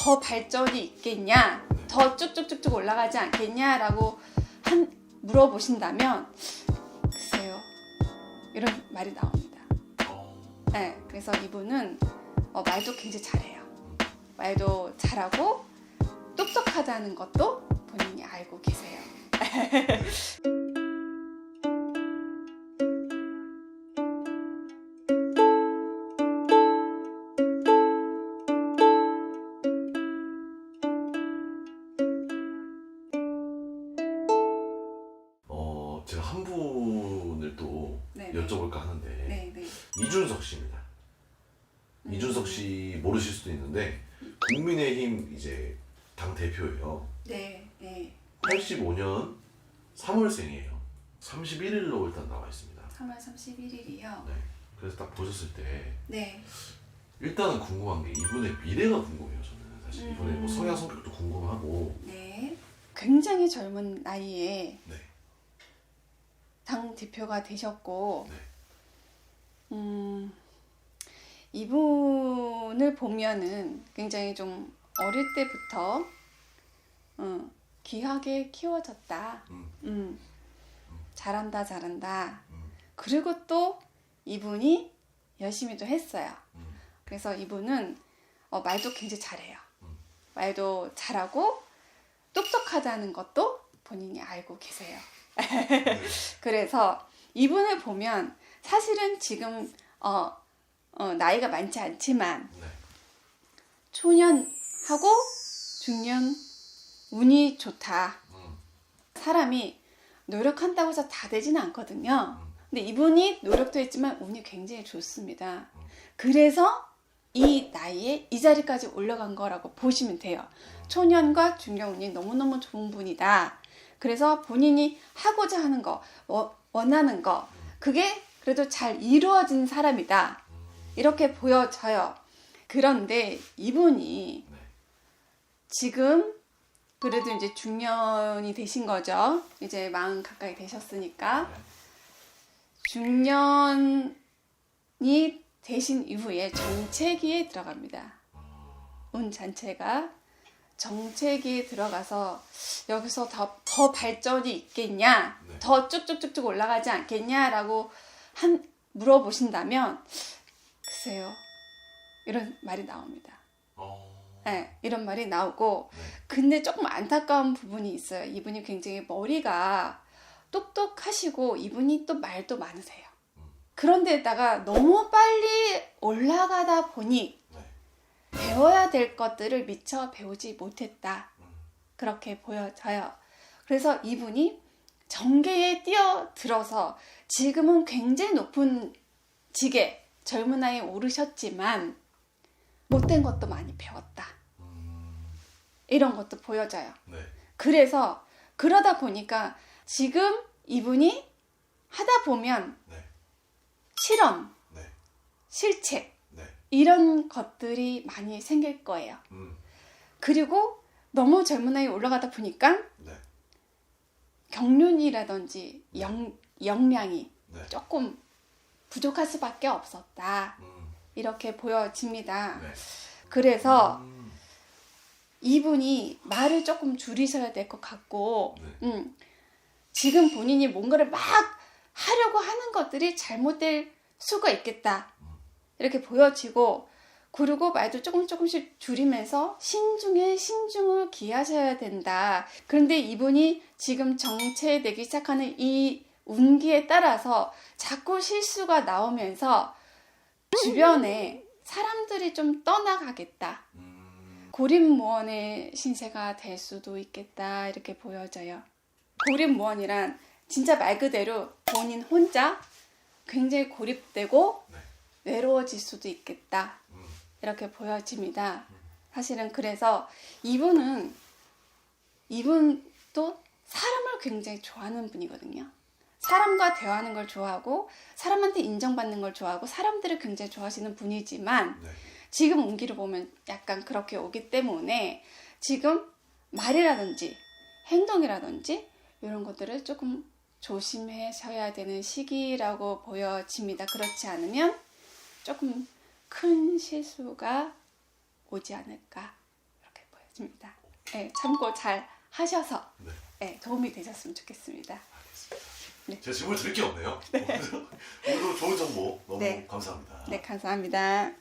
더 발전이 있겠냐, 더 쭉쭉쭉쭉 올라가지 않겠냐라고 한, 물어보신다면 글쎄요 이런 말이 나옵니다. 어, 네, 그래서 이분은 어, 말도 굉장히 잘해요. 말도 잘하고 똑똑하다는 것도 본인이 알고 계세요. 한 분을 또 네, 여쭤볼까 하는데 네, 네. 이준석 씨입니다. 음. 이준석 씨 모르실 수도 있는데 국민의힘 이제 당 대표예요. 네, 네. 85년 3월생이에요. 31일로 일단 나와 있습니다. 3월 31일이요. 네. 그래서 딱 보셨을 때 네. 일단은 궁금한 게 이분의 미래가 궁금해요. 저는 사실 이분의 뭐 음. 성향 성격도 궁금하고 네. 굉장히 젊은 나이에 네. 당 대표가 되셨고, 네. 음, 이분을 보면은 굉장히 좀 어릴 때부터 어, 귀하게 키워졌다. 음, 음, 잘한다, 잘한다. 음, 그리고 또 이분이 열심히 또 했어요. 음. 그래서 이분은 어, 말도 굉장히 잘해요. 음. 말도 잘하고 똑똑하다는 것도 본인이 알고 계세요. 네. 그래서 이분을 보면 사실은 지금 어, 어, 나이가 많지 않지만 네. 초년하고 중년 운이 좋다. 음, 사람이 노력한다고 해서 다 되지는 않거든요. 음. 근데 이분이 노력도 했지만 운이 굉장히 좋습니다. 그래서 이 나이에 이 자리까지 올라간 거라고 보시면 돼요. 초년과 중년 운이 너무너무 좋은 분이다. 그래서 본인이 하고자 하는 거, 워- 원하는 거, 그게 그래도 잘 이루어진 사람이다. 음. 이렇게 보여져요. 그런데 이분이 네. 지금 그래도 이제 중년이 되신 거죠. 이제 마흔 가까이 되셨으니까. 네. 중년이 되신 이후에 정체기에 들어갑니다. 어, 운 자체가 정체기에 들어가서 여기서 더, 더 발전이 있겠냐, 네. 더 쭉쭉쭉쭉 올라가지 않겠냐라고 한, 물어보신다면 글쎄요 이런 말이 나옵니다. 어, 네, 이런 말이 나오고 네. 근데 조금 안타까운 부분이 있어요. 이분이 굉장히 머리가 똑똑하시고 이분이 또 말도 많으세요. 음. 그런데다가 너무 빨리 올라가다 보니 네. 배워야 될 것들을 미처 배우지 못했다. 음. 그렇게 보여져요. 그래서 이분이 정계에 뛰어들어서 지금은 굉장히 높은 직에 젊은 나이에 오르셨지만 못된 것도 많이 배웠다. 음, 이런 것도 보여져요. 네. 그래서 그러다 보니까 지금 이분이 하다 보면 네. 실험, 네. 실책 네. 이런 것들이 많이 생길 거예요. 음, 그리고 너무 젊은 나이에 올라가다 보니까 네. 경륜이라든지 영, 역량이 네. 조금 부족할 수밖에 없었다. 음, 이렇게 보여집니다. 네. 그래서 음, 이분이 말을 조금 줄이셔야 될 것 같고, 네. 음, 지금 본인이 뭔가를 막 하려고 하는 것들이 잘못될 수가 있겠다. 이렇게 보여지고, 그리고 말도 조금 조금씩 줄이면서 신중에 신중을 기하셔야 된다. 그런데 이분이 지금 정체되기 시작하는 이 운기에 따라서 자꾸 실수가 나오면서 주변에 사람들이 좀 떠나가겠다. 음, 고립무원의 신세가 될 수도 있겠다 이렇게 보여져요. 고립무원이란 진짜 말 그대로 본인 혼자 굉장히 고립되고 네. 외로워질 수도 있겠다 음, 이렇게 보여집니다. 사실은 그래서 이분은 이분도 사람을 굉장히 좋아하는 분이거든요. 사람과 대화하는 걸 좋아하고 사람한테 인정받는 걸 좋아하고 사람들을 굉장히 좋아하시는 분이지만 네. 지금 운기를 보면 약간 그렇게 오기 때문에 지금 말이라든지 행동이라든지 이런 것들을 조금 조심하셔야 되는 시기라고 보여집니다. 그렇지 않으면 조금 큰 실수가 오지 않을까 이렇게 마찬가지입니다. 네, 참고 잘 하셔서 네. 네, 도움이 되셨으면 좋겠습니다. 네. 제가 질문 드릴 게 없네요. 오늘도 좋은 정보 너무 네. 감사합니다. 네, 감사합니다.